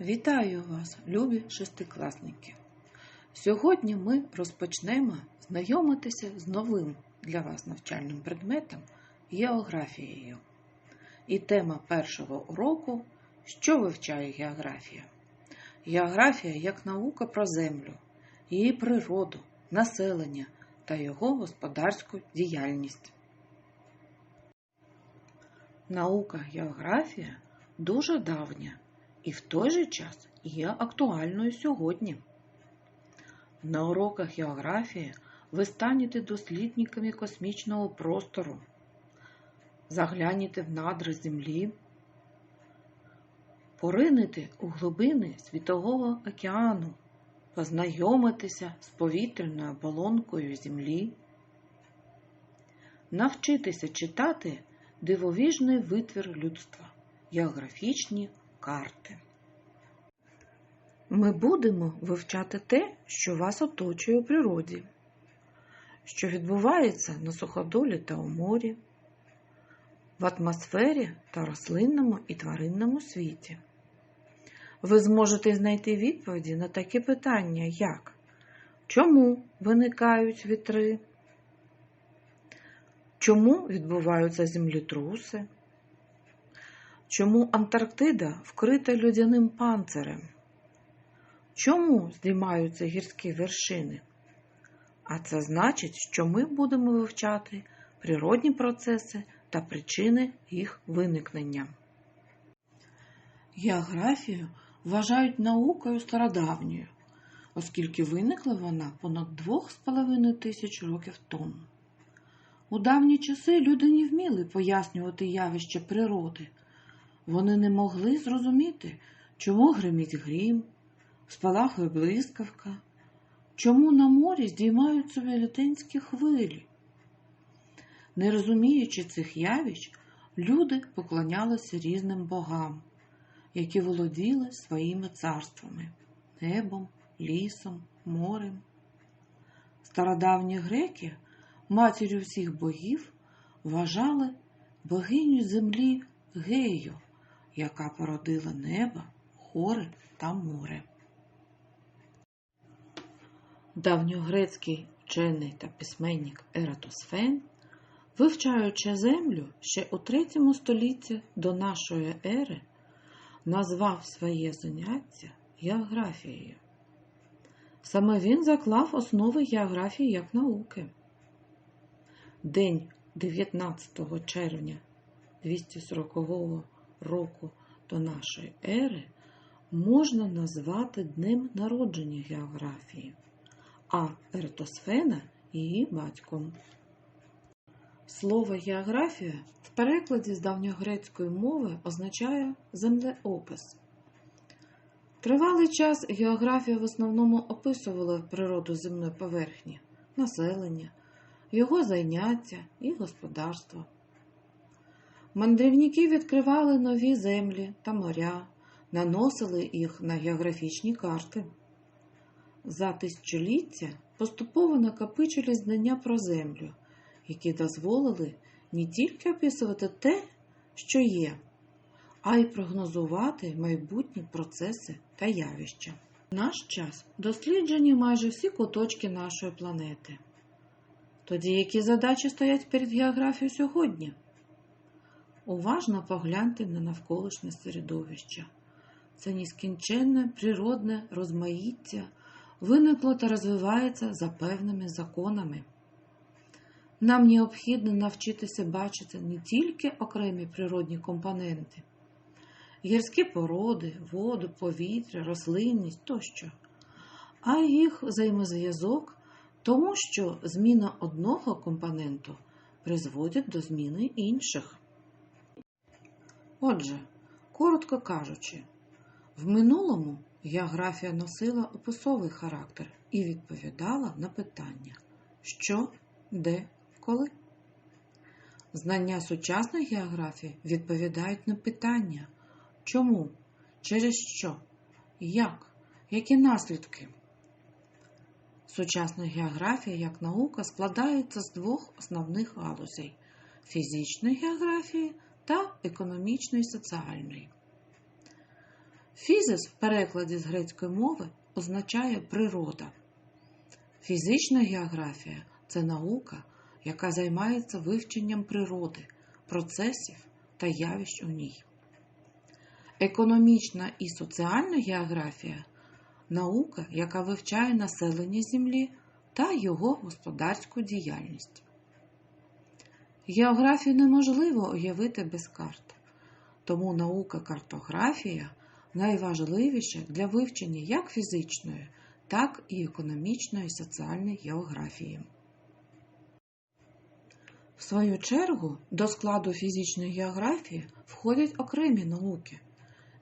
Вітаю вас, любі шестикласники! Сьогодні ми розпочнемо знайомитися з новим для вас навчальним предметом географією. І тема першого уроку що вивчає географія? Географія як наука про землю, її природу, населення та його господарську діяльність. Наука географія дуже давня і в той же час є актуальною сьогодні. На уроках географії ви станете дослідниками космічного простору, заглянете в надри Землі, поринете у глибини Світового океану, познайомитеся з повітряною оболонкою Землі, навчитися читати дивовижний витвір людства географічні карти. Ми будемо вивчати те, що вас оточує у природі, що відбувається на суходолі та у морі, в атмосфері та рослинному і тваринному світі. Ви зможете знайти відповіді на такі питання, як чому виникають вітри, чому відбуваються землетруси, чому Антарктида вкрита людяним панцирем, чому здіймаються гірські вершини? А це значить, що ми будемо вивчати природні процеси та причини їх виникнення. Географію вважають наукою стародавньою, оскільки виникла вона понад 2,5 тисяч років тому. У давні часи люди не вміли пояснювати явище природи. Вони не могли зрозуміти, чому гримить грім, спалахує блискавка, чому на морі здіймаються велетенські хвилі. Не розуміючи цих явищ, люди поклонялися різним богам, які володіли своїми царствами небом, лісом, морем. Стародавні греки, матір'ю всіх богів, вважали богиню землі Гею, яка породила небо, гори та море. Давньогрецький вчений та письменник Ератосфен, вивчаючи землю ще у третьому столітті до нашої ери, назвав своє заняття географією. Саме він заклав основи географії як науки. День 19 червня 240 року до нашої ери можна назвати днем народження географії, а Ератосфена її батьком. Слово географія в перекладі з давньогрецької мови означає землеопис. Тривалий час географія в основному описувала природу земної поверхні, населення, його зайняття і господарство. Мандрівники відкривали нові землі та моря, наносили їх на географічні карти. За тисячоліття поступово накопичили знання про землю, які дозволили не тільки описувати те, що є, а й прогнозувати майбутні процеси та явища. В наш час досліджені майже всі куточки нашої планети. Тоді які задачі стоять перед географією сьогодні? Уважно погляньте на навколишнє середовище. Це нескінченне природне розмаїття виникло та розвивається за певними законами. Нам необхідно навчитися бачити не тільки окремі природні компоненти, гірські породи, воду, повітря, рослинність тощо, а їх взаємозв'язок, тому що зміна одного компоненту призводить до зміни інших. Отже, коротко кажучи, в минулому географія носила описовий характер і відповідала на питання, що, де, коли. Знання сучасної географії відповідають на питання, чому, через що, як, які наслідки. Сучасна географія як наука складається з двох основних галузей фізичної географії та економічної і соціальної. Фізис в перекладі з грецької мови означає природа. Фізична географія це наука, яка займається вивченням природи, процесів та явищ у ній. Економічна і соціальна географія наука, яка вивчає населення Землі та його господарську діяльність. Географію неможливо уявити без карт, тому наука картографія найважливіша для вивчення як фізичної, так і економічної соціальної географії. В свою чергу до складу фізичної географії входять окремі науки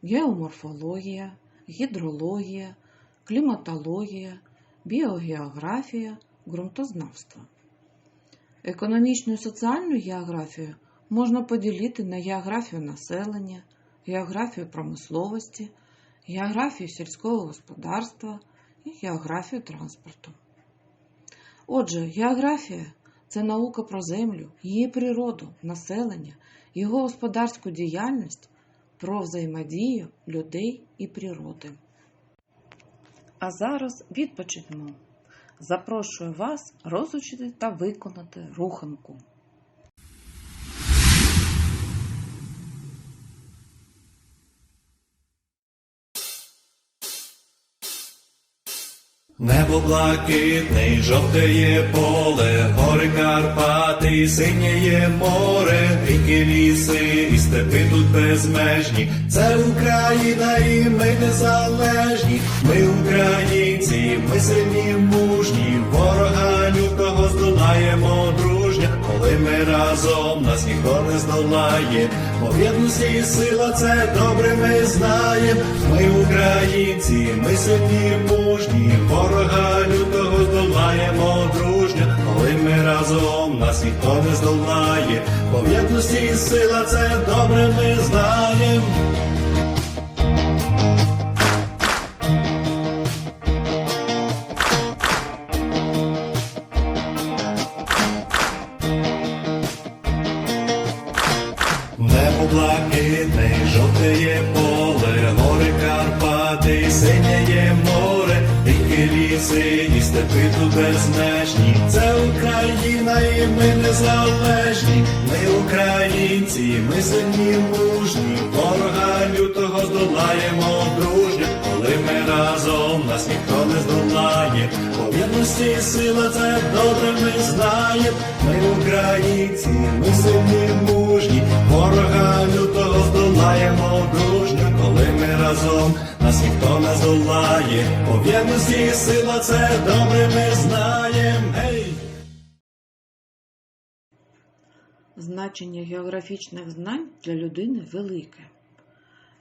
геоморфологія, гідрологія, кліматологія, біогеографія, ґрунтознавство. Економічну і соціальну географію можна поділити на географію населення, географію промисловості, географію сільського господарства і географію транспорту. Отже, географія це наука про землю, її природу, населення, його господарську діяльність, про взаємодію людей і природи. А зараз відпочинемо. Запрошую вас розучити та виконати руханку. Небо блакитний, жовтеє поле, гори Карпати, синєє море, ріки ліси і степи тут безмежні. Це Україна і ми незалежні. Ми українці, ми сильні, мужні, ворога лютого здолаємо дружня. Коли ми разом нас ніхто не здолає, бо єдності сила це добре ми знаємо. Ми українці, ми сильні, мужні, ворога лютого здолаємо дружня. Коли ми разом нас ніхто не здолає, бо в єдності сила це добре ми знаємо. Карпати, синєє море, ріки ліси і степи тут безмежні. Це Україна і ми незалежні. Ми українці, ми сильні мужні, ворога лютого здолаємо дружньо, коли ми разом нас ніхто не здолає. По єдності сила це добре ми знаємо. Ми українці, ми сильні мужні, ворога лютого здолаємо дружньо, разом нас ніхто не здолає. По єдності сила це добре ми знаємо. Гей! Значення географічних знань для людини велике.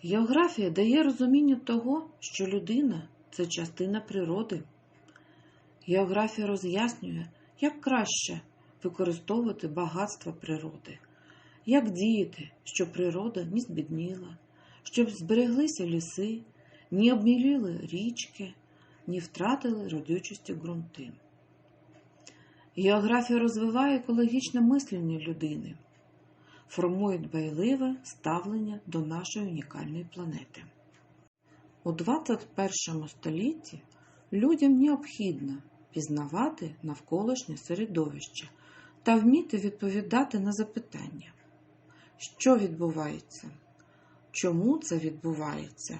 Географія дає розуміння того, що людина це частина природи. Географія роз'яснює, як краще використовувати багатства природи, як діяти, щоб природа не збідніла, щоб збереглися ліси, не обміліли річки, не втратили родючості ґрунти. Географія розвиває екологічне мислення людини, формує дбайливе ставлення до нашої унікальної планети. У 21 столітті людям необхідно пізнавати навколишнє середовище та вміти відповідати на запитання, що відбувається, чому це відбувається,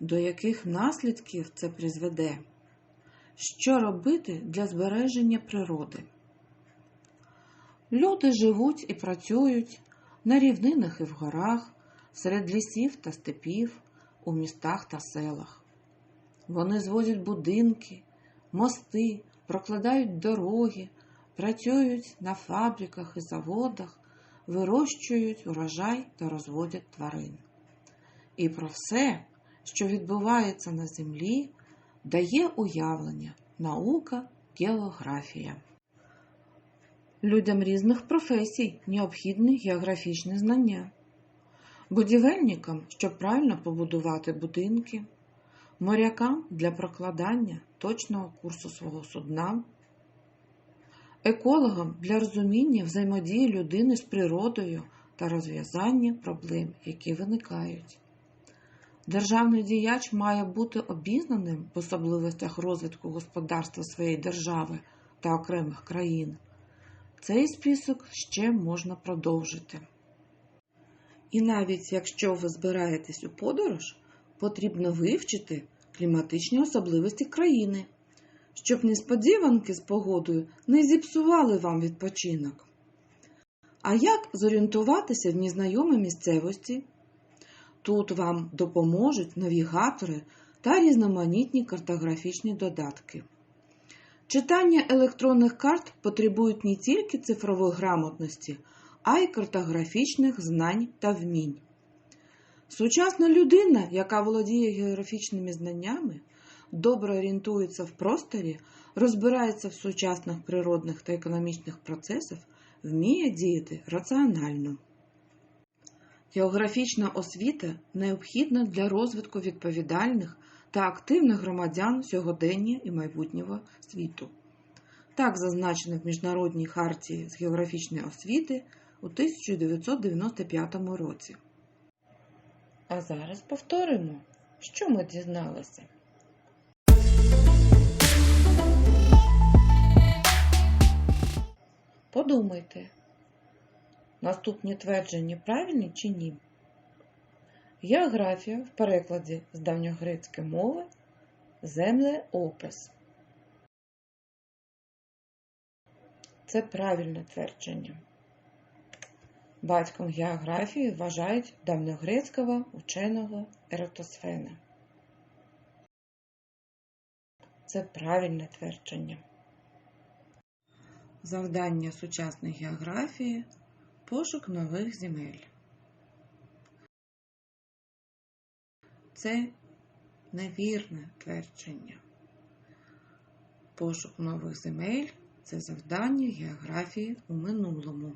до яких наслідків це призведе. Що робити для збереження природи? Люди живуть і працюють на рівнинах і в горах, серед лісів та степів, у містах та селах. Вони зводять будинки, мости, прокладають дороги, працюють на фабриках і заводах, вирощують урожай та розводять тварин. І про все, що відбувається на землі, дає уявлення наука географія. Людям різних професій необхідні географічні знання. Будівельникам, щоб правильно побудувати будинки, морякам для прокладання точного курсу свого судна, екологам для розуміння взаємодії людини з природою та розв'язання проблем, які виникають, Державний діяч має бути обізнаним в особливостях розвитку господарства своєї держави та окремих країн. Цей список ще можна продовжити. І навіть якщо ви збираєтесь у подорож, потрібно вивчити кліматичні особливості країни, щоб несподіванки з погодою не зіпсували вам відпочинок. А як зорієнтуватися в незнайомій місцевості? Тут вам допоможуть навігатори та різноманітні картографічні додатки. Читання електронних карт потребують не тільки цифрової грамотності, а й картографічних знань та вмінь. Сучасна людина, яка володіє географічними знаннями, добре орієнтується в просторі, розбирається в сучасних природних та економічних процесах, вміє діяти раціонально. Географічна освіта необхідна для розвитку відповідальних та активних громадян сьогодення і майбутнього світу. Так зазначено в Міжнародній хартії з географічної освіти у 1995 році. А зараз повторимо, що ми дізналися. Подумайте, наступні твердження правильні чи ні? Географія в перекладі з давньогрецької мови землеопис. Це правильне твердження. Батьком географії вважають давньогрецького ученого Ератосфена. Це правильне твердження. Завдання сучасної географії пошук нових земель. Це невірне твердження. Пошук нових земель це завдання географії у минулому.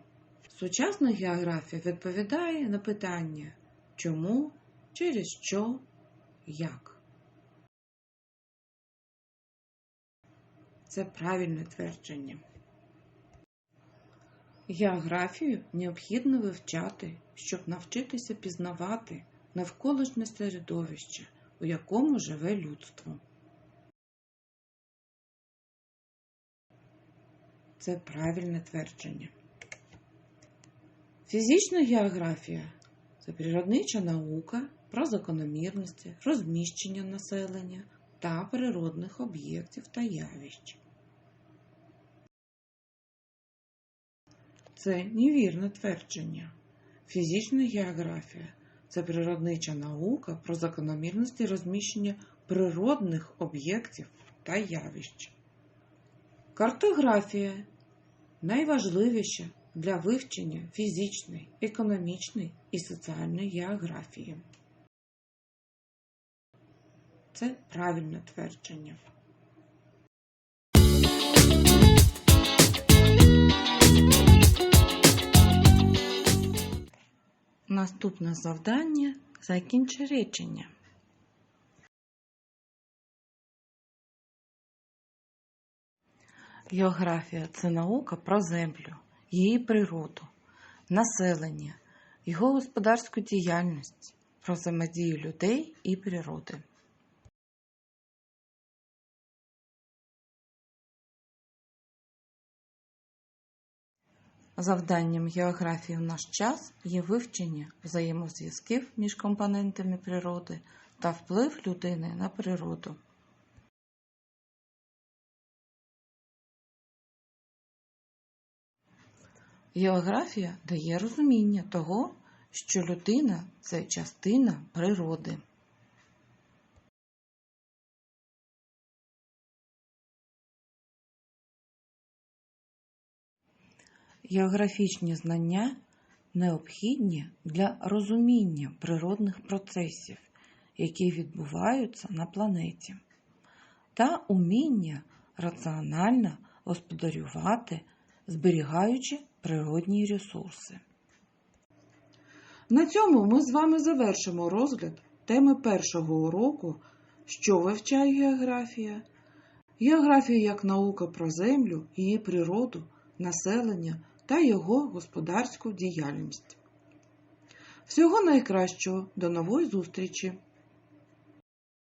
Сучасна географія відповідає на питання чому, через що, як. Це правильне твердження. Географію необхідно вивчати, щоб навчитися пізнавати навколишнє середовище, у якому живе людство. Це правильне твердження. Фізична географія це природнича наука про закономірності, розміщення населення та природних об'єктів та явищ. Це невірне твердження. Фізична географія це природнича наука про закономірності розміщення природних об'єктів та явищ. Картографія найважливіша для вивчення фізичної, економічної і соціальної географії. Це правильне твердження. Наступне завдання закінчи речення. Географія це наука про землю, її природу, населення, його господарську діяльність, про взаємодію людей і природи. Завданням географії в наш час є вивчення взаємозв'язків між компонентами природи та вплив людини на природу. Географія дає розуміння того, що людина це частина природи. Географічні знання необхідні для розуміння природних процесів, які відбуваються на планеті, та уміння раціонально господарювати, зберігаючи природні ресурси. На цьому ми з вами завершимо розгляд теми першого уроку, що вивчає географія. Географія як наука про землю, її природу, населення та його господарську діяльність. Всього найкращого, до нової зустрічі!